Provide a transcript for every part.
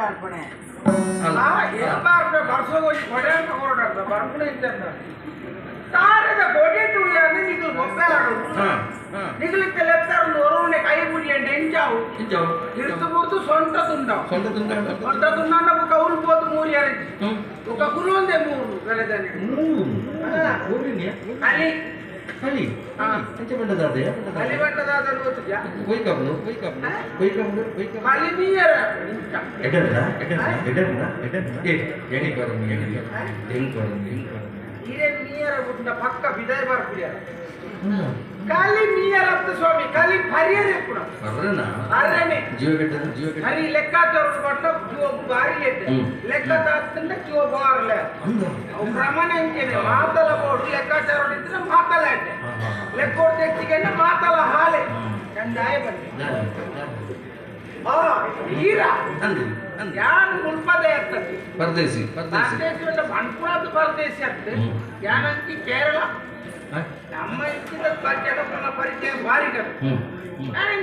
ಅರ್ಪಣೆ ಅಲ್ಲ. ಎಲ್ಲ ಬರ್ಸೋಗಿ ಕೊಡೆ ಅಂತ ಹೊರಟ ಬರ್ಪಣೆ ಇದ್ದ ಕಾರದ ಕೊಡೆ ತುಳಿಯಾಗಿ ನಿಗಲು ಗೊತ್ತಾಡು ನಿಗಲಿಕ್ಕೆ ಲೆತ್ತರೊಂದು ಒರವಣೆ ಕೈ ಬುಡಿ ಅಂತ ಎಂಚಾವು ಇರ್ತು ಮುರ್ತು ಸೊಂಟ ತುಂಡಾವು. ಸೊಂಟ ತುಂಡ ಸೊಂಟ ತುಂಡ ಕೌಲು ಪೋತು ಮೂಲಿ ಅರಿತು ಒಕ್ಕ ಕುಲೊಂದೇ ಮೂರು ಕಳೆದಾನೆ ಮೂರು? ಅಲ್ಲಿ ಕಲಿ. ಹಾ. ಎಂಚ ಬಂದದಾದೆ? ಅಲ್ಲಿ ಬಟ್ಟದಾದ ಗೊತ್ತಿದ್ಯಾ? ಕೊಯ್ ಕಬ್ಲು ಕೊಯ್ ಕಬ್ಲು ಕೊಯ್ ಕಬ್ಲು ಕೊಯ್ ಕಬ್ಲು. ಅಲ್ಲಿ ನೀರ ಎಡಲ್ಲ ಎಡಲ್ಲ ಎಡಲ್ಲ ಎಡಲ್ಲ ಏ. ಹೆಂಗ್ ಬರಮ್ ಹೆಂಗ್ ಬರಮ್ ನೀರೇ ನೀರ ಬಿಟ್ಟ ಪಕ್ಕ ಬಿದಾಯ ಹ್ಮ್ ಖಾಲಿ ನೀಯರ್ ಅಂತ ಸ್ವಾಮಿ ಖಾಲಿ ಹರಿಯರ್ ಕೂಡ. ಅರ್ರನೆ ಜೀವ ಕಟ್ಟದ ಜೀವ ಕಟ್ಟ ಹರಿ ಲೆಕ್ಕ ತೋರಿಸ್ಕೊಂಡು ಜೀವ ಬಾರಿ ಐತೆ. ಲೆಕ್ಕ ತಾಸ್ತಂದ್ರೆ ಜೀವ ಬಾರ್ಲೆ ಅವು ಪ್ರಮಾಣ ಅಂತೇನೆ ಮಾತಲ ಕೊಟ್ಟು ಲೆಕ್ಕಾಚಾರ ಹೊಡಿದ್ರೆ ಮಾತಲ ಐತೆ. ಲೆಕ್ಕ ಹೊಡೆದ ಹೆಚ್ಚಿಗೆ ಮಾತಲ ಹಾಲೆ. ಕಂದಾಯ ಬನ್ನಿ ಹೀರಾ. ಯಾರು ಮುನ್ಪದೇ ಇರ್ತದೆ ಪರದೇಶಿ ಪರದೇಶಿ. ಪರದೇಶಿ ಅಂತ ಪರದೇಶಿ ಅಂತ ಯಾನಂತಿ ಕೇರಳ ನಮ್ಮ ಜನಪದ ಪರಿಚಯ ಭಾರಿ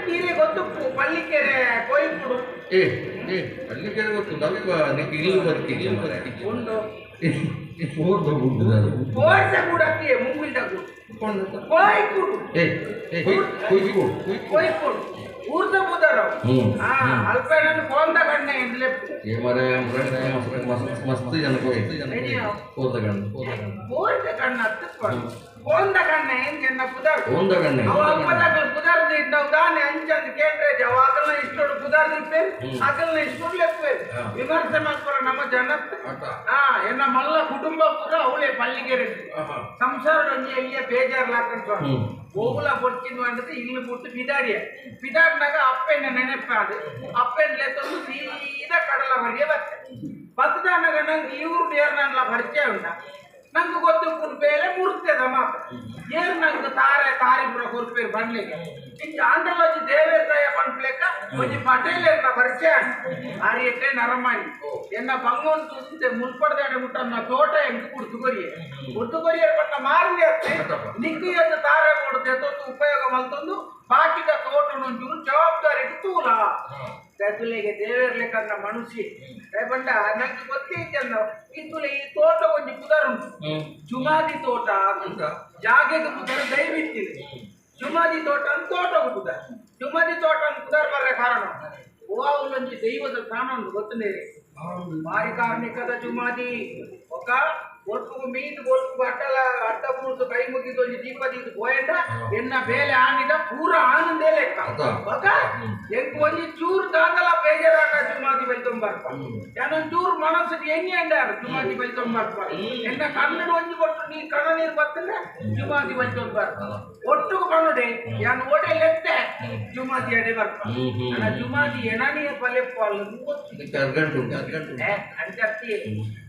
ನೀರೇ ಗೊತ್ತು ಪಳ್ಳಿಕೆರೆ ಕೊಯ್ಪುಡು ಏ ಏ ಅಲ್ಲಿ ಗೊತ್ತು ನಲ್ಪ ನಿಕ್ಕೆ ಇಲ್ಲಿ ಬರ್ತೀವಿ ಕೂಡಕ್ಕೆ ಮುಂಗಿಲ್ದ ಕೂಡು ಕೊಯ್ಕುಡು ಏ ಕೊಯ್ಕುಡು ಊರ್ದ ಕೊಂದ ಗಣ್ಣ ಮರೆ ಮಸ್ತ್ ಮಸ್ತ್ ಜನ ಹೋಯ್ ಜನ ಕೊಂದ ಗಣ್ಣ ಜನ ಬುದರ್ ಹೋದ ಗಂಡ ಅವ ಅಪ್ಪದಾಗ ಇದ್ದವು ದಾನೆ ಅಂಚಂದ ಕೇಂದ್ರ ಇಪ್ಪೇರು ಹ್ಮ್. ಅಕಲ್ನ ಇಷ್ಟೊಡು ವಿಮರ್ಶೆ ಮಾಡ್ಕೊರ ನಮ್ಮ ಜನ ಹಾ ಎನ್ನ ಮಲ್ಲ ಕುಟುಂಬ ಪೂರ ಅವಳೆ ಆಹಾ. ಸಂಸಾರ ಒಂಜಿ ಎಲ್ಲಿಯ ಬೇಜಾರ್ ಹ್ಮ್. ಓಗುಲ ಕೊಡ್ತೀನಿ ಅಂದ್ರೆ ಇಲ್ಲಿ ಬಿಟ್ಟು ಬಿದಾಡಿಯ ಬಿದಾಡ್ನಾಗ ಅಪ್ಪೆನ ನೆನಪಾದು ಅಪ್ಪೆನ ಲೆತ್ತೊಂದು ಸೀದಾ ಕಡಲವರೆಗೆ ಬರ್ತದೆ ಬತ್ತದಾನಾಗ ನಂಗೆ ಇವ್ರು ನನ್ನ ಪರಿಚಯ ಉಂಟ? ನಂಗೆ ಗೊತ್ತು ಕುರ್ಪೇಲೆ ಮುರ್ತದ ನಮ್ಮ ಏರ್ ನಂಗೆ ತಾರೆ, ತಾರಿಪುರ ಕುರ್ಬೇರು ಬಂಡ್ಲಿಕ್ಕೆ ಇಂಚ ಆಂಧ್ರಲೋಜಿ ದೇವೇತಾಯ ಬಂಡ್ಲೆಕ್ಕ ಒಂಜಿ ಪಟೇಲ್ ಎನ್ನ ಪರಿಚಯ. ಆರಿಯಟ್ಟೆ ನರಮಾಣಿ. ಎನ್ನ ಬಂಗೋನ್ ತೂಸಿದೆ ಮುಲ್ಪಡ್ದಾಡೆ ನಾ ತೋಟ ಎಂಟು ಕುಡ್ದು ಕೊರಿಯೆ. ಕುಡ್ದು ಕೊರಿಯರ್ ಪಟ್ಟ ಮಾರಿ ಅತ್ತೆ. ನಿಕ್ಕಿ ಅಂತ ತಾರೆ ಕೊಡುತ್ತೆ ತೊಂದು ಉಪಯೋಗ ಮಲ್ತೊಂದು, ಬಾಕಿದ ತೋಟ ಒಂಚೂರು ಜವಾಬ್ದಾರಿ ತೂಲ. ತೆತ್ತುಲೆಗೆ ದೇವೇರ್ಲೆಕ್ಕನ್ನ ಮನುಷ್ಯ ಏ ಬಂಡ ನಂಗೆ ಗೊತ್ತೈತೆ ಅಂದ ಇತ್ತುಲೆ ಈ ತೋಟ ಒಂಜಿ ಪುದರ್ ಉಂಟು ಹ್ಮ್ ಜುಮಾದಿ ತೋಟ ಅಂತ ಜಾಗೆಗೆ ಪುದರ್ ದಯವಿತ್ತಿದೆ ಜುಮಾದಿ ತೋಟ ಅಂತ ತೋಟಕ್ಕೆ ಪುದರ್ ಜುಮಾದಿ ತೋಟ ಅಂತ ಪುದರ್ ಬರಲೆ ಕಾರಣ ಓವಾವುಲೊಂಜಿ ದೈವದ ಪ್ರಾಣ ಒಂದು ಗೊತ್ತನೇರಿ ಭಾರಿ ಕಾರ್ಮಿಕದ ಜುಮಾದಿ ఒక ಒಟ್ಟು ಮೀನು ಒಟ್ಟು ಅಡ್ಡಲ ಅಡ್ಡ ಮುರಿದು ಕೈ ಮುಗಿದು ಒಂದು ದೀಪ ದೀಪ ಹೋಯಂಡ ಎನ್ನ ಬೇಲೆ ಆನಿದ ಪೂರ ಆನಂದೇ ಲೆಕ್ಕ? ఒక ಎಂಕ್ ಒಂಜಿ ಚೂರು ದಾದಲ ಬೇಜಾರಾಟ ಜುಮಾದಿ ಬೈತೊಂಬರ್ಪ ಯಾನೊಂದ್ ಚೂರು ಮನಸ್ಸಿಗೆ ಹೆಂಗೆ ಅಂಡಾರ ಜುಮಾದಿ ಬೈತೊಂಬರ್ಪ ಎನ್ನ ಕನ್ನಡ ಒಂಜಿ ಕೊಟ್ಟು ನೀ ಕಣ ನೀರು ಬರ್ತಲ್ಲ ಜುಮಾದಿ ಬೈತೊಂಬರ್ಪ ಒಟ್ಟು ಕಣ್ಣುಡೆ ಯಾನ್ ಓಟೆ ಲೆತ್ತೆ ಜುಮಾದಿ ಅಡೆ ಬರ್ಪ. ಬಲೆ ಜುಮಾದಿ ಎಣನಿಯ ಪಲೆ ಪಾಲು ಇದಕ್ಕೆ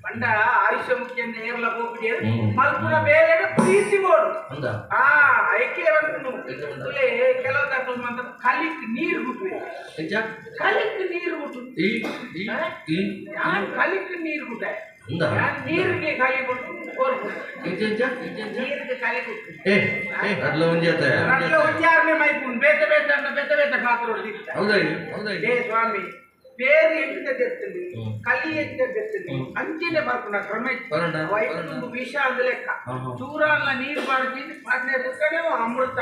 ಅರ್ಗಂಟು ಉಂಟು ಅರ್ಗಂಟು ಉಂಟು. ಅಂಟರ್ತಿ ಪಂಡ ಆಯುಷ್ಯ ಮುಖ್ಯ ನೇರ್ಲ ಹೋಗ್ಬಿಡಿ. ಮಲ್ಪುರ ಬೇರೆ ಪ್ರೀತಿ ಬೋಡು ಆ ಬಂತು ತುಲೆ ಕೆಲವು ತಕ್ಕ ಅಂತ ಕಲಿಕ್ ನೀರು ಬಿಟ್ವಿ ಕಲಿಕ್ ನೀರು ಬಿಟ್ಟು ಯಾನ್ ಕಲಿಕ್ ನೀರು ಬಿಟ್ಟೆ. ನೀರಿಗೆ ಕಲಿ ಬಿಟ್ಟು ನೀರಿಗೆ ಕಲಿ ಬಿಟ್ಟು. ಒಂಜಾರನೇ ಮೈಪುನ್ ಬೇತ ಬೇತ ಬೇತ ಬೇತ ದಿತ್ತ ಹೌದಾ ಹೌದಾ? ಏ ಸ್ವಾಮಿ పేరు ఎంత తెస్తుంది ಹ್ಮ್. కలి ఎంత తెస్తుంది ಹ್ಮ್. అంచనే పడుకున్న క్రమ ಬರೋಣ వైపు ಬರೋಣ విషయాలు లెక్క ఆహా. చూరాల నీరు పడిచి పడిన దుక్కనే అమృత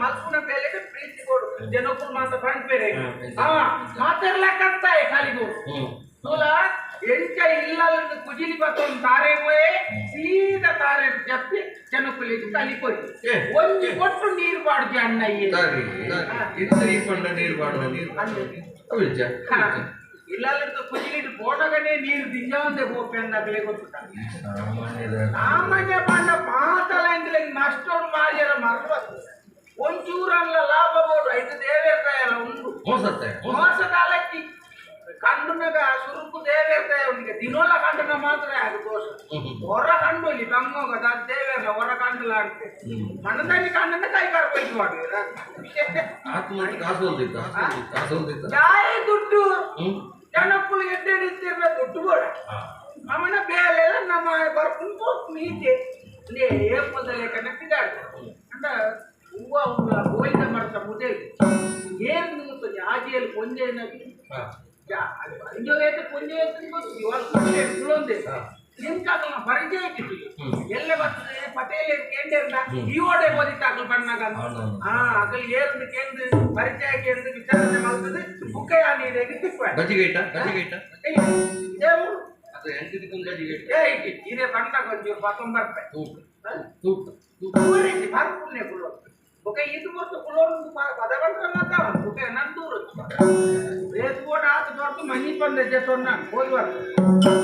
మల్పున పేలకి ప్రీతి కొడు ಜನಕ್ಕೂ ಮಾತ್ರ ಫ್ರೆಂಡ್ ಬೇರೆ ಹಾ, ಮಾತಾಡ್ಲಕ್ಕಂತಾಯ ಕಾಲಿಗೂ ಹ್ಮ್ ತೋಲ ಎಂಚ ಇಲ್ಲಲ್ಲಿ ಕುಜಿಲಿ ಬತ್ತೊಂದು ತಾರೆ ಹೋಯ್ ಸೀದಾ ತಾರೆ ಜಪ್ಪಿ ಜನಕ್ಕೂಲಿಗೆ ಕಲಿಕೊಯ್ ಏ, ಒಂದು ಏ. ಕೊಟ್ಟು ನೀರು ಬಾಡ್ಜಿ ಅಣ್ಣ ಈ ದಾರಿ ದಾರಿ ಇದು ನೀರು ಪಂಡ ನೀರು ಅವಿಲ್ಜ ಇಲ್ಲಲ್ಲಿದ್ದು ಕುಜಿಲಿಟ್ಟು ಬೋಟಗನೆ ನೀರು ದಿಂಜಾವಂದೆ ಗೋಪಿ ಗೊತ್ತುಂಟ. ಸಾಮಾನ್ಯದ ಸಾಮಾನ್ಯ ಪಂಡ ಮಾತಲ ಎಂಗ್ಲೆ ನಷ್ಟೋಡು ಮಾರಿಯರ ಮರ್ವತ್ತು. ಒಂಚೂರಲ್ಲ ಲಾಭ ಬೋಡು ಐದು ದೇವೇರ್ತಾಯಲ್ಲ ಉಂಡು ಮೋಸತ್ತೆ ಮೋಸ ಮೋಸಗಾಲಕ್ಕೆ ಕಂಡುನಾಗ ಸುರುಕು ದೇವೇರ್ತಾಯ ಅವನಿಗೆ. ದಿನೋಲ ಕಂಡುನ ಮಾತ್ರ ಅದು ದೋಷ. ಹೊರ ಕಂಡು ಇಲ್ಲಿ ತಂಗೋಗ ದೇವೇರ್ಲ ಹೊರ ಕಂಡುಲ ಅಂತೆ. ಮನದಲ್ಲಿ ಕಂಡನ ಕೈ ಕರ್ಕೊಯ್ತು ಮಾಡಿದ್ರ ಯಾಯ ದುಡ್ಡು. ಜನಕ್ಕಳು ಎಡ್ಡೆಡಿಸ್ತಿರ್ಲ ದುಡ್ಡು ಬೇಡ. ಅವನ ಬೇಲೆಲ್ಲ ನಮ್ಮ ಬರ್ಕೊಂಡು ನೀತಿ. ಏಪದಲ್ಲಿ ಅಂತ ಅಂದ ಹೂವ ಹೂವ ಗೋಯ್ದ ಮಾಡ್ತಾ ಮುದೆ ಏನು ಆಜಿಯಲ್ಲಿ ಕೊಂಜೆ ಹಿಂದೋಗೈತೆ ಪುಂಜೆ ಗೊತ್ತು ಇವಾಗ ಪುಂಜೆ ಕುಳೊಂದೆ ನಿಂತಾಗಲ್ಲ ಹೊರಗೆ ಇಟ್ಟಿತ್ತು ಎಲ್ಲೇ ಬರ್ತದೆ ಪಟೇಲ್ ಕೇಂದ್ರ ಇವಾಡೆ ಓದಿತ್ತಾಗಲ್ ಬಣ್ಣಾಗ ಹಾ ಅಗಲ್ ಏರ್ದು ಕೇಂದ್ರ ಪರಿಚಯ ಕೇಂದ್ರ ವಿಚಾರಣೆ ಮಾಡ್ತದೆ ಬುಕ್ಕಯ ನೀರೇ ಗಜಿಗೇಟ ಗಜಿಗೇಟ. ಏನು ಅದು ಎಂಟಿದ್ದಕ್ಕೊಂದು ಗಜಿಗೇಟ. ಏ ಇಟ್ಟಿ ಇದೇ ಬಣ್ಣಾಗ ಒಂಚೂರು ಪಾಕೊಂಡ್ ಬರ್ತೆ ತೂಕ. ತೂಕ ತೂಕ. ಭಾರಿ ಪುಣ್ಯ ఒక ఈత కొడుతు ಕುಲೋರು ಪದಗಂಟೆ ఒక ನಂದೂರು ರೇಸ್ ಬೋಟ್ ಆತ ನೋಡ್ತು ಮನಿ ಬಂದೆ ಜೊತೆ ನಾನು ಹೋಗಿ ಬರ್ತೇನೆ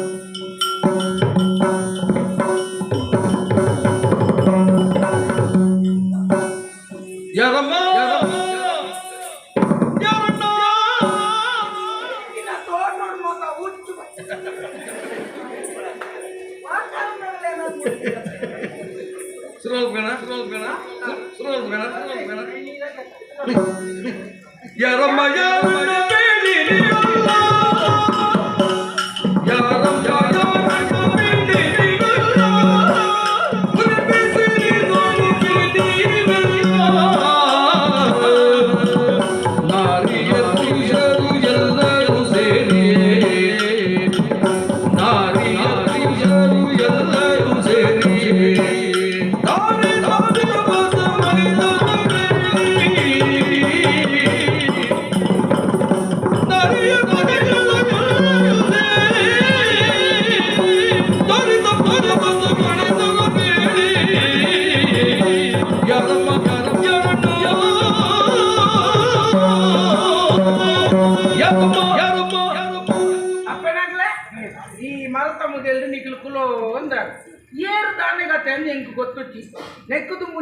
Yeah. يا رب يا رب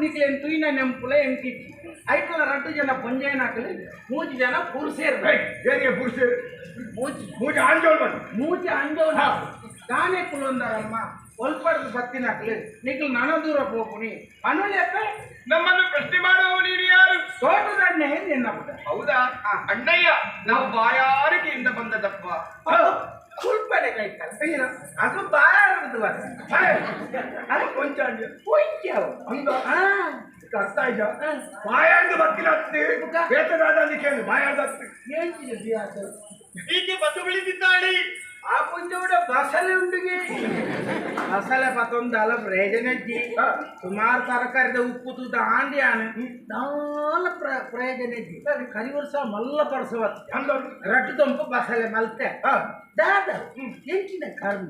ನೆಕ್ಕದು ತುಯ್ನ ನೆಂಪುಲ ಎಂಟಿ ಐಟ್ಲ ರಟ್ಟು ಜನ ಪೊಂಜೇನಾಕಲಿ ಮೂಜಿ ಜನ ಪುರುಷೇರು ಬೇರೆ ಪುರುಷರು ಮೂಜಿ ಮೂಜ ಬಂದು. ಮೂಜಿ ಅಂಜೋನ ದಾನೆ ಕುಲೊಂದಾರಮ್ಮ ಒಲ್ಪಡ್ದು ಬತ್ತಿನಾಕಲಿ ನಿಕ್ಲು ನನ ದೂರ ಹೋಗುನಿ ಅನುಲಿ ಅಪ್ಪ ನಮ್ಮನ್ನು ಪ್ರಶ್ನೆ ಮಾಡುವ ನೀನು ಯಾರು? ತೋಟದಣ್ಣೆ ನಿನ್ನಪ್ಪ ಹೌದಾ? ಅಣ್ಣಯ್ಯ ನಾವು ಬಾಯಾರಿಕೆಯಿಂದ ಬಂದದಪ್ಪ. ಉಳ್ಪಡೆಗಳು ಕಲ್ಪೇನು ಅದು ಬಾರದು ಅದು ಕೊಂಚ ಪೊಯ್ಯಾವ ಹಂಗ ಅರ್ಥ ಆಯ್ತಾ ಮಾಯಾಡ್ದು ಬರ್ತಿಲ್ಲ ಬೇತದಾದ ಕೇಳಿ ಮಾಯಾಡ್ದು ಹೇಳ್ತಿದ್ದೆ ಹೀಗೆ ಬದು ಬೆಳೆದಿದ್ದಾಳೆ ಆ ಬುದ್ಧಿವಿಡ ಬಸಳೆ ಉಂಡುಗೆ. ಬಸಳೆ ಮತ್ತೊಂದು ಅಲ ಪ್ರಯೋಜನಜ್ಜಿ ಸುಮಾರು ತರಕಾರಿದ ಉಪ್ಪು ತೂತ ಆಂಡಿಯಾನ ನಾಲ ಪ್ರಯೋಜನಜ್ಜಿ ಕರಿ ವರ್ಷ ಮಲ್ಲ ಪಡಿಸುವತ್ತು ರಟ್ಟು ತಂಪು ಬಸಳೆ ಮಲ್ತೆ. ದಾದ. ಎಂಚಿನ ಕರ್ಮ.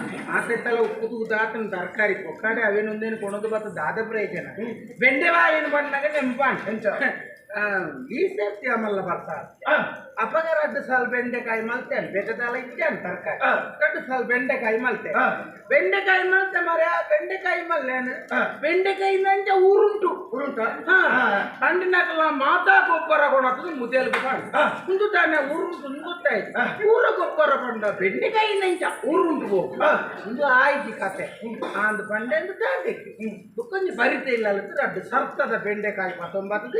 ಆತೆತ್ತಲ ಉಪ್ಪು ಉದಾತನ ತರಕಾರಿ ಒಕ್ಕಡೆ ಅವೇನೊಂದೇನು ಕೊಣದು ಬತ್ತ ದಾದ ಪ್ರಯೋಜನ ಬೆಂಡೆವಾ ಏನು ಬಂದಾಗ ನೆಂಪಾಂಡ್? ಈ ಸೇಫ್ಟಿ ಆಮಲ್ಲ ಬರ್ತಾರೆ ಅಪಗ ಎರಡು ಸಾಲ ಬೆಂಡೆಕಾಯಿ ಮಲ್ತೆ ಬೇಕಾದಲ್ಲ ಇದ್ದೇನೆ ತರಕಾರಿ ಎರಡು ಸಾಲ ಬೆಂಡೆಕಾಯಿ ಮಲ್ತೆ. ಬೆಂಡೆಕಾಯಿ ಮಲ್ತೆ ಮರ ಬೆಂಡೆಕಾಯಿ ಮಲ್ಲೇನು ಬೆಂಡೆಕಾಯಿ ನಂಜ ಊರುಂಟು. ಉಂಟು ಹಣ್ಣಿನಾಗಲ್ಲ ಮಾತಾ ಗೊಬ್ಬರ ಕೊಡೋದು ಮುದೇಲ್ ಮಾಡಿ ಒಂದು ತಾನೆ ಊರುಂಟು ಗೊತ್ತಾಯ್ತು ಊರ ಗೊಬ್ಬರ ಕೊಂಡ ಬೆಂಡೆಕಾಯಿ ನಂಜ ಊರುಂಟು ಹೋಗು. ಒಂದು ಆಯ್ತು ಕತೆ. ಆಂದ ಬಂಡೆ ಅಂತ ತಾಂಬೇಕು ದುಕ್ಕಂಜಿ ಬರಿತೆ ಇಲ್ಲ ಅಂದ್ರೆ ಅದು ಸರ್ತದ ಬೆಂಡೆಕಾಯಿ ಮತ್ತೊಂಬತ್ತು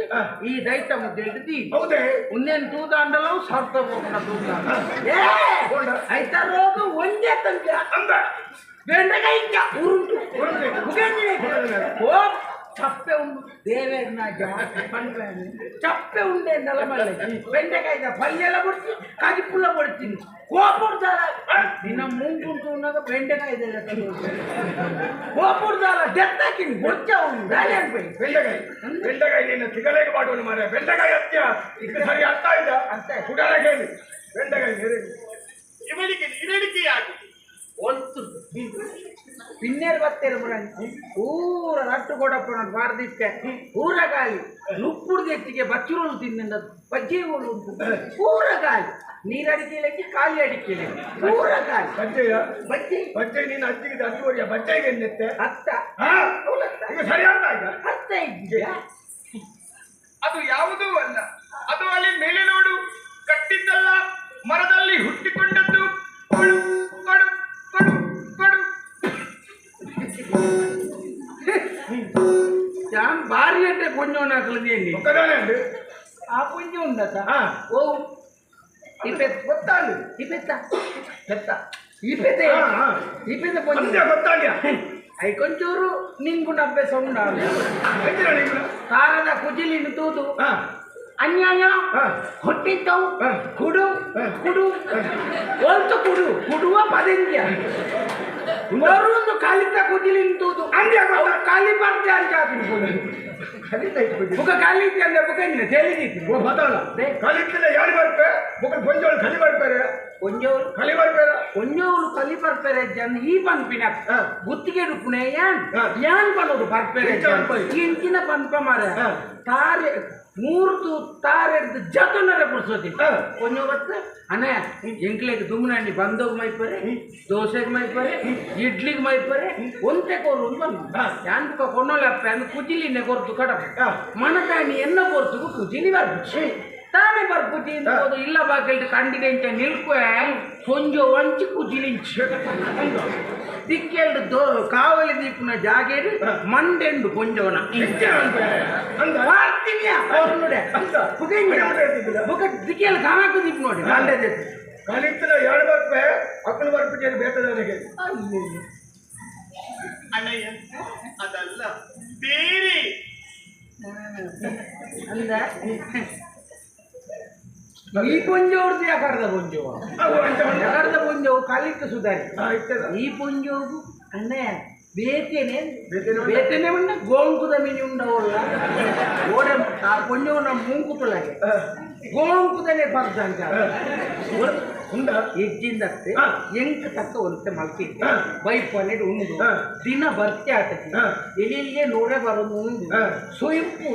ಈ ದೈತ ಮುದ್ದೆ ಹಿಡಿದು ಉನ್ನೇನು ತೂದ ಅಂಡಲ್ಲ ಎಲ್ಲವೂ ಸಾರ್ಥಕ ರೋಗ ಒಂದೇ ತಂದೆ ಅಂದ ಬೆಂಡೆಕಾಯಿ ಉರುಂಟು చప్పే ఉండు దేవేరు నా జాతి పండుగని చప్పే ఉండే నెలమల్లి బెండకాయ పల్లెల పొడిచి కదిపుల్ల పొడిచింది కోపుడు దాల నిన్న ముంకుంటున్నాక బెండకాయ కోపుడు దాల డెత్తాకింది వచ్చావు రాలేకపోయి ಬೆಂಡಕಾಯಿ ಬೆಂಡಕಾಯಿ ನಿನ್ನ ಸಿಗಲೇಕ ಮಾಡುವನು ಮಾರ ಬೆಂಡಕಾಯಿ ಹತ್ಯ ಈಗ ಸರಿ ಅರ್ಥ ಆಯ್ತಾ ಅರ್ಥ ಆಯ್ತು. ಕುಡಲ ಕೇಳಿ ಬೆಂಡಕಾಯಿ పిన్నేరు బత్తేరు బ్రాంచి ఊర రట్టు కూడా వాడు తీసుకే ఊరగాయ నుప్పుడు తెచ్చికే బచ్చురోలు తిన్న బజ్జీ ఊరు ఉంటుంది ఊరగాయ ನೀರಡಿಕೆಲಕ್ಕೆ ಖಾಲಿ ಅಡಿಕೆಲೆ ಊರಗಾಯ ಬಜ್ಜೆಯ ಬಜ್ಜಿ ಬಜ್ಜೆ ನೀನು ಹಚ್ಚಿಗೆ ಹಚ್ಚುವರಿಯ ಬಜ್ಜೆಗೆ ಎನ್ನೆತ್ತೆ ಹತ್ತ ಹಾ ಅವಳತ್ತ ಈಗ ಸರಿ ಅರ್ಥ ಆಯ್ತಾ ಹತ್ತ ಇದ್ದೀಯಾ ಅದು ಯಾವುದೂ ಅಲ್ಲ ಅದು ಅಲ್ಲಿ ಮೇಲೆ ನೋಡು ಕಟ್ಟಿದ್ದಲ್ಲ ಮರದಲ್ಲಿ ಹುಟ್ಟಿಕೊಂಡದ್ದು ಕೊಡು భార్య అంటే కొంచెం నాకు చేయండి ఒక్కదానే అండి ఆ కొంచెం ఉందట ఆ. ఓ ఈ పెద్ద కొత్తాలు ఈ పెద్ద పెద్ద ఈ పెద్ద ఆ, ఆ. ఈ పెద్ద అంతే కొంచెం కొత్త అండి అవి కొంచెం నింపు డబ్బే ఉండాలి అయితే నీకు ತಾರದ ಕುಜಿಲಿನ ತೂದು ఆ, ಅನ್ಯಾಯ ఆ, ಹೊಟ್ಟಿದ್ದವು ಹಾ. ಕುಡು ಹಾ. ಕುಡು ಒಂದು ಕುಡು ಕುಡುವ ಪದಿಂದ್ಯ ಒಂದು ಕಾಲಿತ ಕೂತಿಲಿ ನಿಂತು ಅಂದ್ರೆ ಗೊತ್ತಾ? ಅವು ಕಾಲಿ ಬರ್ತೆ ಅಂತ ಮುಖ ಕಲಿತ ಇಟ್ಬಿಟ್ಟು ಬುಕ ಕಾಲಿ ಇತ್ತು ಅಂದ್ರೆ ಮುಖ ಇಲ್ಲ ತಿಳಿದಿತ್ತು ಓ ಬದಲ. ಕಲಿತಿಲ್ಲ ಯಾರು ಬರ್ತಾರೆ? ಮುಖ ಕೊಂಚೋಳು ಕಲಿ ಬರ್ತಾರೆ ಒಂಜೋಳು ಕಲಿ ಬರ್ತಾರೆ ಒಂಜೋಳು ಕಲಿ ಬರ್ತಾರೆ ಜನ ಈ ಪಂಪಿನ. ಗುತ್ತಿಗೆ ಡುಪ್ಪುನೆ ಯಾನ್. ಯಾನ್ ಪನ್ನೋದು ಬರ್ತಾರೆ ಪನ್ಪೈ? ಇಂಚಿನ ಪನ್ಪ ಮಾರ. ತಾರೆ ಮೂರ್ತು ತಾರೆಡ್ದು ಜತನರ ಬಿಡಿಸೋದಿಲ್ಲ ಒಂದು ಗೊತ್ತ ಅನೇ ಎಂಕ್ಲೆಗೆ ದುಮ್ನಹಣ್ಣಿ ಬಂದೋಗಿ ಮೈಪರೆ ದೋಸೆಗೆ ಮೈಪರೆ ಇಡ್ಲಿಗೆ ಮೈಪರೆ ಒಂತೆ ಕೋರು ಬಂದ ಯಾನ್ಕ ಕೊನೋಲಪ್ಪ ಅಂದ್ ಕುಜಿಲಿನೇ ಕೊರ್ತು ಕಡ ಮಣಕಾಣಿ ಎನ್ನ ಕೊರ್ತು ಕುಜಿಲಿ ಬರ್ಬಿಟ್ಟು ತಾನೇ ಬರ್ಬುಜಿ ಹೋದು ಇಲ್ಲ ಬಾಕಿ ಕಂಡಿದೆ ಅಂತ ನಿಲ್ಕುವೆ ಸೊಂಜೋ ವಂಚಿ ದಿಕ್ಕೆಲ್ಡು ದೋ ಕಾವಲಿ ದೀಪನ ಜಾಗೇಡು. ಮಂಡೆಂಡು ಅಂದ ಬುಕ ಕಾಣಕ್ಕೆ ದೀಪ ನೋಡಿ. ಮಂಡೆ ಕಲಿತಿಲ್ಲ ಎರಡು ಬರ್ಪೆ ಅಕ್ಕನ ಬರ್ಪಿಗೆ ನನಗೆ. ಅಣ್ಣಯ್ಯ ಅದಲ್ಲ. ಬೇರೆ. ಅಂದ. ಈ ಪುಂಜವ್ರದ್ದು ಯಾಕಡ್ದ ಪುಂಜವ? ಯಾಕಡ್ದ ಪುಂಜವು? ಕಾಲಿಟ್ಟು ಸುಧಾರಿ. ಈ ಪುಂಜವ್ಗೂ ಅಣ್ಣ ಬೇಕೇನೆ ಬೇಕೇನೆ ಉಂಡ ಗೋಂಕುದ ಮಿನಿ ಉಂಡವಲ್ಲ. ಓಡೆ ಆ ಪುಂಜವನ್ನ ಮೂಂಕುತಲಾಗೆ ಗೋಂಕುದನೆ ಪರ್ದಂತ ಉಂಡ ಹೆಜ್ಜಿಂದಷ್ಟೇ ಎಂಕ ತಕ್ಕ ಒಂದೆ ಮಲ್ಕಿದ್ದೆ ಬೈಪ್ ಅಲ್ಲಿ ಉಂಡು. ದಿನ ಬರ್ತಿ ಆತತಿ. ಎಲ್ಲೆಲ್ಲೇ ನೋಡೇ ಬರೋದು ಉಂಡು. ಸೊಯಂಪು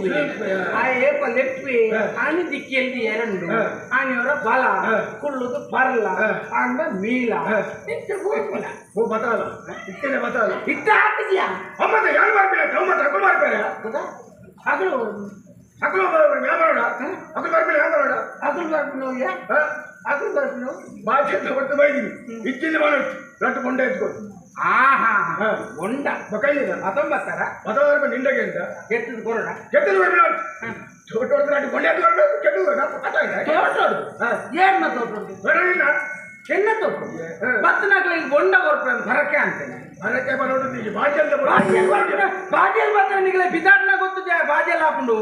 ಆ ಏಪ ಲೆಪ್ಪಿ ಆನೆ ದಿಕ್ಕಿಯಲ್ಲಿ ಎರಡು ಆನೆಯವರ ಬಲ. ಕುಳ್ಳುದು ಬರ್ಲ. ಆಂಡ ಮೀಲ. ಎಂತ ಹೋಗ್ಬಲ್ಲ ಓ ಬತಾಲ ಇತ್ತೇನೆ ಬತಾಲ ಇತ್ತ ಹಾಕಿದ್ಯಾ? ಅಮ್ಮದ ಯಾರು ಮಾಡ್ಬೇಡ? ಹಗಲು ಹಗಲು. ಮಾಡೋಣ ಹಗಲು ಬರ್ತೀನಿ ಹಗಲು ಬರ್ತೀನಿ ಬಾಧ್ಯತೆ ಹೊತ್ತು ಬೈದಿನಿ ಇಚ್ಚಿಂದ ಮಾಡೋಣ ರಟ್ಟು ಕೊಂಡ ಎತ್ಕೊಂಡು ಆಹಾ ಹಾ. ಒಂಡ ಬಕೈಲಿದ ಹತ್ತೊಂಬತ್ತರ ಬತಾಲ ಬರ್ಬೇಕು ನಿಂಡಗೆ ಅಂತ ಕೆಟ್ಟದ್ದು ಕೊರೋಣ ಕೆಟ್ಟದು ಬರ್ಬೇಡ ಚೋಟ ಹೊಡೆದು ರಟ್ಟು ಕೊಂಡ ಎತ್ತು ಬರ್ಬೇಕು ಕೆಟ್ಟದು ಬೇಡ ಕಟ್ಟ ತೋಟೋಡು ಹಾ. ಏನ್ ತೋಟೋಡು ಬೇಡ ಇಲ್ಲ ಎನ್ನ ತೋಟೋಡು ಹಾ. ಭತ್ತನಾಗ್ಲಿಗೆ ಬೊಂಡ ಕೊಡ್ತಾರೆ ಬರಕ್ಕೆ ಅಂತೇನೆ ಅದಕ್ಕೆ ಬರೋದು ಈಗ ಬಾಧ್ಯತೆ ಬಾಜೆಲ್ ಮಾತ್ರ ನಿಗಲೆ ಬಿದಾಟ್ನ ಗೊತ್ತಿದೆ ಬಾಜೆಲ್ ಹಾಕೊಂಡು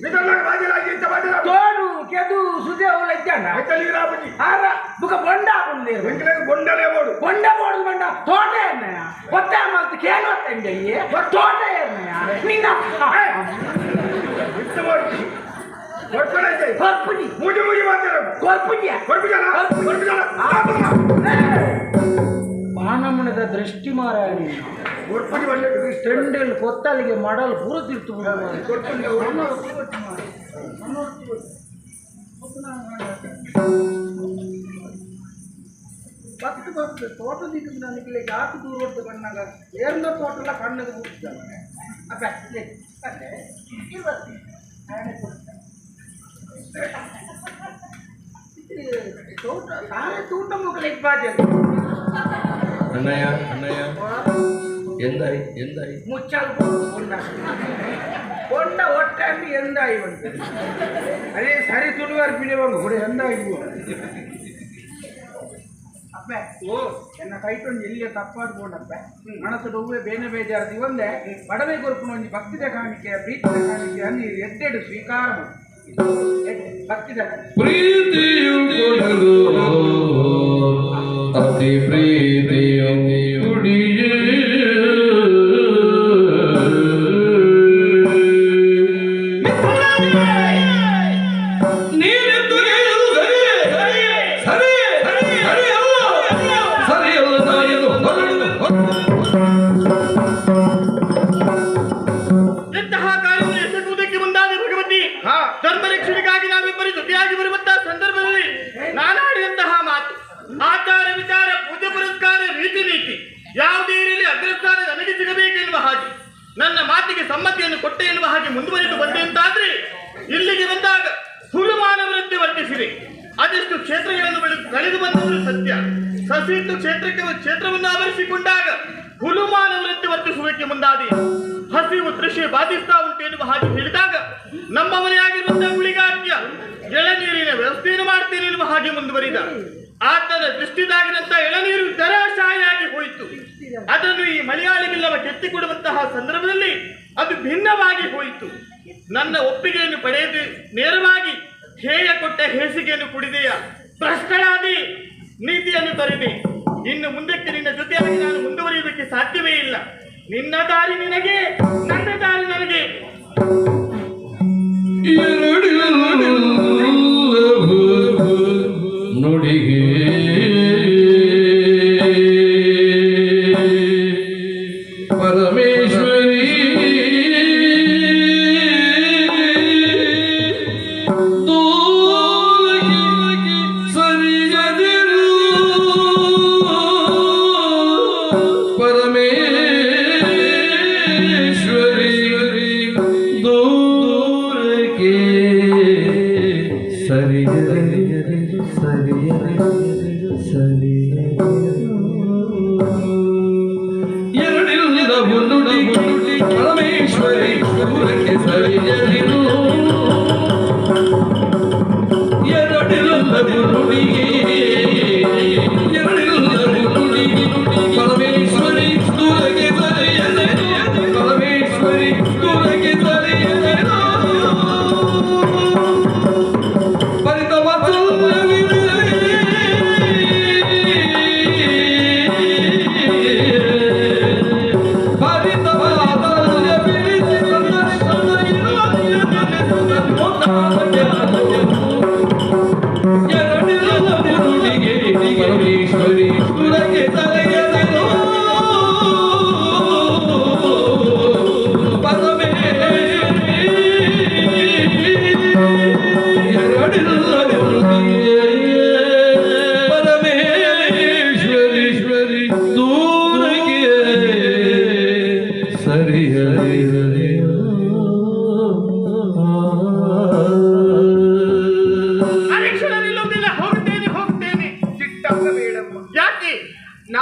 ಇದೆಲ್ಲ ಬಾಧ್ಯಲಾಗಿ ಇಂಥ ಬಾಧ್ಯಲ ತೋಡು ಕೆದು ಸುದೆ ಅವಳ ಇದ್ದಾನ ಆಯ್ತಲ್ಲಿ ರಾಬಜಿ ಆರ ಬುಕ ಬೊಂಡ ಹಾಕೊಂಡು ಬೆಂಕಿನಾಗ ಬೊಂಡಲೇ ಬೋಡು ಬೊಂಡ ಬೋಡು ಬೊಂಡ ತೋಟ ಎನ್ನಯ ಹೊತ್ತೆ ಮಾತು ಕೇಳು ತಂದೆ ತೋಟ ಎನ್ನಯ ನಿನ್ನ ಇಷ್ಟ ಮಾಡಿ ಕೊಡ್ಕೊಳ್ಳೈತೆ ಕೊರ್ಪುಜಿ ಮೂಜಿ ಮೂಜಿ ಮಾತಾಡ ಕೊರ್ಪುಜಿಯ ಕೊಡ್ಬಿಡಲ್ಲ ಕೊಡ್ಬಿಡಲ್ಲ ಮಾನವನದ ದೃಷ್ಟಿ ಮಾರಾಯಣ ಕೊಡ್ಬಿಡಿ ಒಳ್ಳೆ ಸ್ಟೆಂಡಲ್ ಕೊತ್ತಲಿಗೆ ಮಾಡಲ್ ಪೂರ ತಿರ್ತು ಕೊಡ್ಕೊಂಡು பத்து பத்து தோட்டத்துக்கு நினைக்கல யாருக்கு தூர் ஓட்டு பண்ணாங்க ஏர்ந்த தோட்டம்ல கண்ணுக்கு முடிச்சாங்க அப்ப இல்லை, அப்ப, இருபத்தி, நானே கொடுத்தேன். இது தோட்ட- అన్నయ్య అన్నయ్య ఎందాయి ఎందాయి ముచ్చాలు కొండ ఒట్టండి ఎందాయి అదే సరి తులువారు పిలివంగ ఇప్పుడు ఎందాయి ಅಪ್ಪೆ ಓ ಎನ್ನ ಕೈತೊಂದು ಎಲ್ಲಿಯ ತಪ್ಪಾದ ಬೋಂಡಪ್ಪ ಮನಸ್ಸು ಹೂವೆ ಬೇನೆ ಬೇಜಾರದು ಇವಂದೆ ಬಡವೆ ಕೊರ್ಪುನ ಒಂದು ಭಕ್ತಿದ ಕಾಣಿಕೆ ಪ್ರೀತಿದ ಕಾಣಿಕೆ ಅಲ್ಲಿ ಎದ್ದೆಡು ಸ್ವೀಕಾರ ಭಕ್ತಿದ ಪ್ರೀತಿಯು ಕೊಡಗೋ ഭക്തി പ്രീതിയും കുടിയേ ನಾನು ಆಚಾರ ವಿಚಾರ, ಪೂಜೆ ಪುರಸ್ಕಾರ, ರೀತಿ ನೀತಿ. ಯಾವುದೇ ಇರಲಿ ಅಗ್ರಸ್ಥಾನ ನನಗೆ ಸಿಗಬೇಕೆನ್ನುವ ಹಾಗೆ, ನನ್ನ ಮಾತಿಗೆ ಸಮ್ಮತಿಯನ್ನು ಕೊಟ್ಟೆ ಎನ್ನುವ ಹಾಗೆ ಮುಂದುವರಿದು ಬಂದೆ ಅಂತಾದ್ರೆ ಇಲ್ಲಿಗೆ ಬಂದಾಗ ಹುಲುಮಾನವರಂತೆ ವರ್ತಿಸಿದೆ. ಅದೆಷ್ಟು ಕ್ಷೇತ್ರಗಳನ್ನು ಕಳೆದು ಬಂದವರು ಸತ್ಯ. ಸಸಿಟ್ಟು ಕ್ಷೇತ್ರಕ್ಕೆ ಕ್ಷೇತ್ರವನ್ನು ಆವರಿಸಿಕೊಂಡಾಗ ಹುಲುಮಾನವರಂತೆ ವರ್ತಿಸುವುದಕ್ಕೆ ಮುಂದಾದೆ ಹಸಿ ಹಸಿವು ದೃಶ್ಯ ಬಾಧಿಸ್ತಾ ಉಂಟು ಎನ್ನುವ ಹಾಗೆ ಹೇಳಿದಾಗ, ನಮ್ಮ ಮನೆಯಾಗಿರುವಂತಹ ಉಳಿಗಾಕ್ಯ ಎಳನೀರಿನ ವ್ಯವಸ್ಥೆಯನ್ನು ಮಾಡ್ತೇನೆ ಎನ್ನುವ ಹಾಗೆ ಮುಂದುವರಿದ. ಆತನ ದೃಷ್ಟಿದಾಗಿರಂತ ಎಳನೀರು ದರಾಶಾಹಿಯಾಗಿ ಹೋಯಿತು. ಅದನ್ನು ಈ ಮಲಯಾಳಿ ಬಿಲ್ಲವ ಕೆತ್ತಿಕೊಡುವಂತಹ ಸಂದರ್ಭದಲ್ಲಿ ಅದು ಭಿನ್ನವಾಗಿ ಹೋಯಿತು. ನನ್ನ ಒಪ್ಪಿಗೆಯನ್ನು ಪಡೆಯದೆ ನೇರವಾಗಿ ಹೇಯ ಕೊಟ್ಟ ಹೇಸಿಗೆಯನ್ನು ಕುಡಿದೆಯ? ಭ್ರಷ್ಟಳಾದಿ ನೀತಿಯನ್ನು ತೊರೆದೆ. ಇನ್ನು ಮುಂದಕ್ಕೆ ನಿನ್ನ ಜೊತೆಯಾಗಿ ನಾನು ಮುಂದುವರಿಯುವುದಕ್ಕೆ ಸಾಧ್ಯವೇ ಇಲ್ಲ. ನಿನ್ನ ದಾರಿ ನಿನಗೆ, ನನ್ನ ದಾರಿ ನನಗೆ. ನುಡಿಗೆ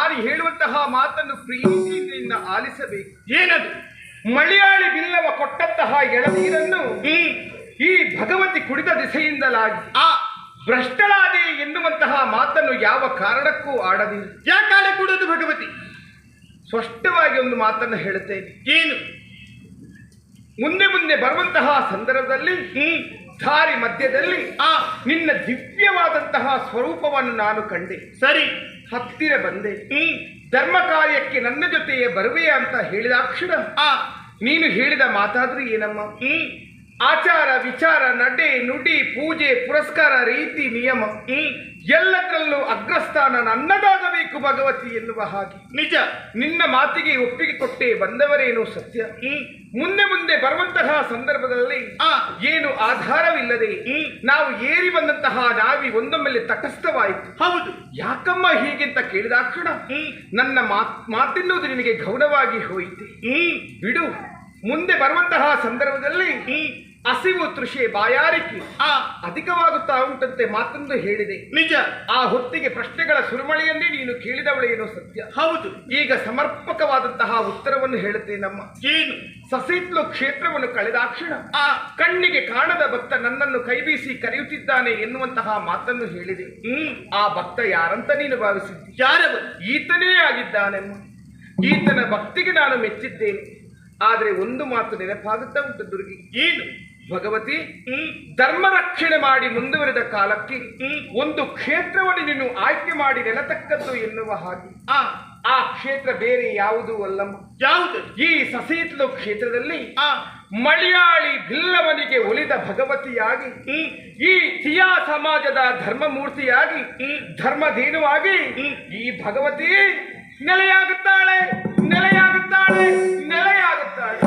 ನಾನು ಹೇಳುವಂತಹ ಮಾತನ್ನು ಪ್ರೀತಿಯಿಂದ ಆಲಿಸಬೇಕು. ಏನದು? ಮಳಿಯಾಳಿ ಬಿಲ್ಲವ ಕೊಟ್ಟಂತಹ ಎಳನೀರನ್ನು ಈ ಈ ಭಗವತಿ ಕುಡಿದ ದಿಸೆಯಿಂದಲಾಗಿ ಆ ಭ್ರಷ್ಟಳಾದೆ ಎನ್ನುವಂತಹ ಮಾತನ್ನು ಯಾವ ಕಾರಣಕ್ಕೂ ಆಡದಿಲ್ಲ. ಯಾಕೆ ಕೊಡೋದು ಭಗವತಿ? ಸ್ಪಷ್ಟವಾಗಿ ಒಂದು ಮಾತನ್ನು ಹೇಳುತ್ತೇನೆ. ಏನು? ಮುಂದೆ ಮುಂದೆ ಬರುವಂತಹ ಸಂದರ್ಭದಲ್ಲಿ ದಾರಿ ಮಧ್ಯದಲ್ಲಿ ಆ ನಿನ್ನ ದಿವ್ಯವಾದಂತಹ ಸ್ವರೂಪವನ್ನು ನಾನು ಕಂಡೆ. ಸರಿ. ಹತ್ತಿರ ಬಂದೆ. ಧರ್ಮ ಕಾರ್ಯಕ್ಕೆ ನನ್ನ ಜೊತೆಯೇ ಬರುವೆ ಅಂತ ಹೇಳಿದಾಕ್ಷಣ ಆ ನೀನು ಹೇಳಿದ ಮಾತಾದ್ರೂ ಏನಮ್ಮ? ಆಚಾರ ವಿಚಾರ ನಡೆ ನುಡಿ ಪೂಜೆ ಪುರಸ್ಕಾರ ರೀತಿ ನಿಯಮ. ಎಲ್ಲದರಲ್ಲೂ ಅಗ್ರಸ್ಥಾನ ನನ್ನದಾಗಬೇಕು ಭಗವತಿ ಎನ್ನುವ ಹಾಗೆ. ನಿಜ. ನಿನ್ನ ಮಾತಿಗೆ ಒಪ್ಪಿಗೆ ಕೊಟ್ಟೆ ಬಂದವರೇನು ಸತ್ಯ. ಮುಂದೆ ಮುಂದೆ ಬರುವಂತಹ ಸಂದರ್ಭದಲ್ಲಿ ಆ. ಏನು ಆಧಾರವಿಲ್ಲದೆ. ನಾವು ಏರಿ ಬಂದಂತಹ ನಾವಿ ಒಂದೊಮ್ಮೆಲೆ ತಟಸ್ಥವಾಯಿತು. ಹೌದು. ಯಾಕಮ್ಮ ಹೀಗೆಂತ ಕೇಳಿದಾಕ್ಷಣ ನನ್ನ ಮಾತ್ ಮಾತೆನ್ನುವುದು ನಿನಗೆ ಗೌರವಾಗಿ ಹೋಯಿತು. ಬಿಡು. ಮುಂದೆ ಬರುವಂತಹ ಸಂದರ್ಭದಲ್ಲಿ ಹಸಿವು ತೃಷೆ ಬಾಯಾರಿಕೆ. ಆ. ಅಧಿಕವಾಗುತ್ತಾ ಉಂಟಂತೆ ಮಾತೊಂದು ಹೇಳಿದೆ. ನಿಜ. ಆ ಹೊತ್ತಿಗೆ ಪ್ರಶ್ನೆಗಳ ಸುರುಮಳೆಯನ್ನೇ ನೀನು ಕೇಳಿದವಳೇನೋ ಸತ್ಯ. ಹೌದು. ಈಗ ಸಮರ್ಪಕವಾದಂತಹ ಉತ್ತರವನ್ನು ಹೇಳುತ್ತೆ ನಮ್ಮ. ಏನು? ಸಸಿತ್ಲು ಕ್ಷೇತ್ರವನ್ನು ಕಳೆದಾಕ್ಷಣ ಆ. ಕಣ್ಣಿಗೆ ಕಾಣದ ಭಕ್ತ ನನ್ನನ್ನು ಕೈಬೀಸಿ ಕರೆಯುತ್ತಿದ್ದಾನೆ ಎನ್ನುವಂತಹ ಮಾತನ್ನು ಹೇಳಿದೆ. ಹ್ಮ್. ಆ ಭಕ್ತ ಯಾರಂತ ನೀನು ಭಾವಿಸಿದ್ದಿ? ಯಾರವ? ಈತನೇ ಆಗಿದ್ದಾನೆಮ್ಮ. ಈತನ ಭಕ್ತಿಗೆ ನಾನು ಮೆಚ್ಚಿದ್ದೇನೆ. ಆದರೆ ಒಂದು ಮಾತು ನೆನಪಾಗುತ್ತಾ ಉಂಟು ದುರ್ಗಿ. ಏನು? ಭಗವತಿ ಹ್ಮ್ ಧರ್ಮ ರಕ್ಷಣೆ ಮಾಡಿ ಮುಂದುವರೆದ ಕಾಲಕ್ಕೆ ಹ್ಮ್. ಒಂದು ಕ್ಷೇತ್ರವನ್ನು ನೀನು ಆಯ್ಕೆ ಮಾಡಿ ನೆಲತಕ್ಕದ್ದು ಎನ್ನುವ ಹಾಗೆ. ಆ. ಆ ಕ್ಷೇತ್ರ ಬೇರೆ ಯಾವುದೂ ಅಲ್ಲಮ್ಮ? ಯಾವುದು? ಈ ಸಸೀತ್ಲು ಕ್ಷೇತ್ರದಲ್ಲಿ ಆ. ಮಳಿಯಾಳಿ ಬಿಲ್ಲವನಿಗೆ ಒಲಿದ ಭಗವತಿಯಾಗಿ ಹ್ಮ್. ಈ ತಿಯಾ ಸಮಾಜದ ಧರ್ಮಮೂರ್ತಿಯಾಗಿ ಮೂರ್ತಿಯಾಗಿ ಧರ್ಮಧೇನುವಾಗಿ ಹ್ಮ್. ಈ ಭಗವತಿ ನೆಲೆಯಾಗುತ್ತಾಳೆ ನೆಲೆಯಾಗುತ್ತಾಳೆ ನೆಲೆಯಾಗುತ್ತಾಳೆ.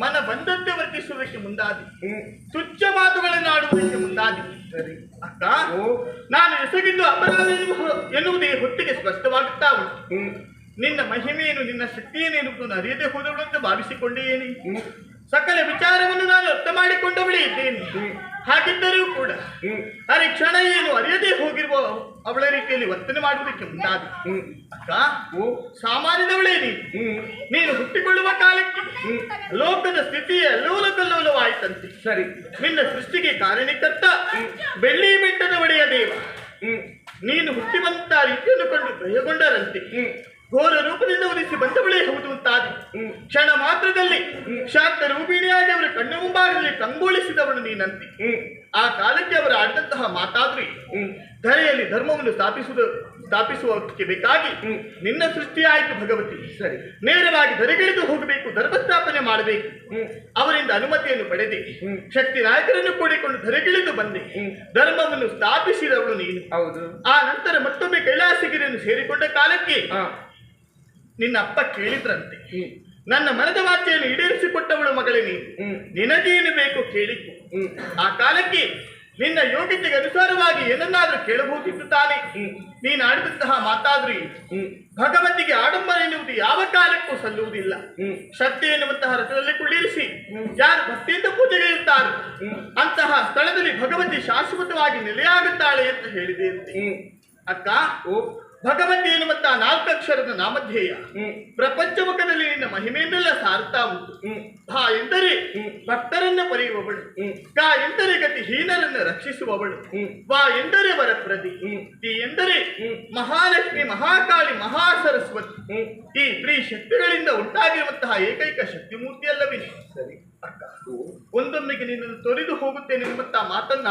ಮನ ಬಂದಂತೆ ವರ್ತಿಸುವುದಕ್ಕೆ ಮುಂದಾದಿ. ತುಚ್ಛ ಮಾತುಗಳನ್ನು ಆಡುವುದಕ್ಕೆ ಮುಂದಾದಿ. ಅಕ್ಕ ನಾನು ಎಸಗಿದ್ದು ಅಪರಾಧ ಎನ್ನುವ- ಎನ್ನುವುದೇ ಹೊತ್ತಿಗೆ ಸ್ಪಷ್ಟವಾಗುತ್ತಾ ಉಂಟು. ನಿನ್ನ ಮಹಿಮೆಯನ್ನು ನಿನ್ನ ಶಕ್ತಿಯನ್ನು ಎನ್ನುವುದು ಅರಿಯದೆ ಅಂತ ಭಾವಿಸಿಕೊಂಡೇನೆ. ಸಕಲ ವಿಚಾರವನ್ನು ನಾನು ಅರ್ಥ ಮಾಡಿಕೊಂಡವಳೇ ಇದ್ದೇನೆ. ಹಾಗಿದ್ದರೂ ಕೂಡ ಅರೆ ಕ್ಷಣ ಏನು ಅರಿಯದೇ ಹೋಗಿರುವ ಅವಳ ರೀತಿಯಲ್ಲಿ ವರ್ತನೆ ಮಾಡುವುದಕ್ಕೆ ಮುಂದಾದ. ಅಕ್ಕ ಸಾಮಾನ್ಯದವಳೇ ನೀನು. ನೀನು ಹುಟ್ಟಿಕೊಳ್ಳುವ ಕಾಲಕ್ಕೆ ಲೋಕದ ಸ್ಥಿತಿಯ ಲೋಲ ಕಲ್ಲೋಲವಾಯಿತಂತೆ ಸರಿ. ನಿನ್ನ ಸೃಷ್ಟಿಗೆ ಕಾರಣಕರ್ತ ಬೆಳ್ಳಿ ಬೆಟ್ಟದ ಒಡೆಯ ದೇವ. ನೀನು ಹುಟ್ಟಿ ಬಂದ ರೀತಿಯನ್ನು ಕಂಡು ಭಯಗೊಂಡರಂತೆ. ಕ್ಷಣ ಮಾತ್ರದಲ್ಲಿ ಶಾಂತ ರೂಪಿಣಿಯಾಗಿ ಅವರ ಕಣ್ಣು ಮುಂಭಾಗದಲ್ಲಿ ಕಂಗೊಳಿಸಿದವಳು ನೀನಂತೆ. ಆ ಕಾಲಕ್ಕೆ ಅವರು ಆಡಿದಂತಹ ಮಾತಾದ್ರಿ. ಧರೆಯಲ್ಲಿ ಧರ್ಮವನ್ನು ಸ್ಥಾಪಿಸುವುದು ಸ್ಥಾಪಿಸುವುದಕ್ಕೆ ಬೇಕಾಗಿ ನಿನ್ನ ಸೃಷ್ಟಿಯಾಯಿತು ಭಗವತಿ. ಸರಿ. ನೇರವಾಗಿ ಧರೆಗಿಳಿದು ಹೋಗಬೇಕು ಧರ್ಮ ಸ್ಥಾಪನೆ ಮಾಡಬೇಕು ಅವರಿಂದ ಅನುಮತಿಯನ್ನು ಪಡೆದೆ. ಶಕ್ತಿ ನಾಯಕರನ್ನು ಕೂಡಿಕೊಂಡು ಧರೆಗಿಳಿದು ಬಂದೆ. ಧರ್ಮವನ್ನು ಸ್ಥಾಪಿಸಿದವಳು ನೀನು. ಹೌದು. ಆ ನಂತರ ಮತ್ತೊಮ್ಮೆ ಕೈಲಾಸಗಿರಿಯನ್ನು ಸೇರಿಕೊಂಡ ಕಾಲಕ್ಕೆ ನಿನ್ನ ಅಪ್ಪ ಕೇಳಿದ್ರಂತೆ. ನನ್ನ ಮನದ ಮಾತೆಯನ್ನು ಈಡೇರಿಸಿಕೊಟ್ಟವಳು ಮಗಳೇ ನೀನು. ಹ್ಮ್. ನಿನಗೇನು ಬೇಕು ಕೇಳಿಕೊ ಆ ಕಾಲಕ್ಕೆ ನಿನ್ನ ಯೋಗ್ಯತೆಗೆ ಅನುಸಾರವಾಗಿ ಏನನ್ನಾದ್ರೂ ಕೇಳಬಹುದಿತ್ತು ತಾನೆ. ನೀನು ಆಡಿದಂತಹ ಮಾತಾದ್ರಿ. ಭಗವಂತಿಗೆ ಆಡಂಬರ ಎನ್ನುವುದು ಯಾವ ಕಾಲಕ್ಕೂ ಸಲ್ಲುವುದಿಲ್ಲ. ಶ್ರದ್ಧೆ ಎನ್ನುವಂತಹ ರಥದಲ್ಲಿ ಕುಳ್ಳಿರಿಸಿ. ಯಾರು ಭಕ್ತಿಯಿಂದ ಪೂಜೆಗೆ ಅಂತಹ ಸ್ಥಳದಲ್ಲಿ ಭಗವತಿ ಶಾಶ್ವತವಾಗಿ ನೆಲೆಯಾಗುತ್ತಾಳೆ ಅಂತ ಹೇಳಿದೆ ಅಕ್ಕ ಅಕ್ಕ ಭಗವತಿ ಎನ್ನುವಂತಹ ನಾಲ್ಕಕ್ಷರದ ನಾಮಧ್ಯೇಯ. ಪ್ರಪಂಚ ಮುಖದಲ್ಲಿ ನಿನ್ನ ಮಹಿಮೆಯನ್ನೆಲ್ಲ ಸಾರುತ್ತಾ ಉಂಟು. ಭಾ ಎಂದರೆ ಭಕ್ತರನ್ನ ಪಡೆಯುವವಳು ಕಾ ಎಂದರೆ ಗತಿ ಹೀನರನ್ನ ರಕ್ಷಿಸುವವಳು ವಾ ಎಂದರೆ ವರಪ್ರದಿ ಈ ಎಂದರೆ ಮಹಾಲಕ್ಷ್ಮಿ ಮಹಾಕಾಳಿ ಮಹಾಸರಸ್ವತಿ. ಈ ತ್ರೀ ಶಕ್ತಿಗಳಿಂದ ಉಂಟಾಗಿರುವಂತಹ ಏಕೈಕ ಶಕ್ತಿ ಮೂರ್ತಿ ಅಲ್ಲವೇ ಸರಿ. ಅಕ್ಕ. ಒಂದೊಮ್ಮೆಗೆ ನಿನ್ನನ್ನು ತೊರೆದು ಹೋಗುತ್ತೇನೆ ಎಂಬಂತಹ ಮಾತನ್ನ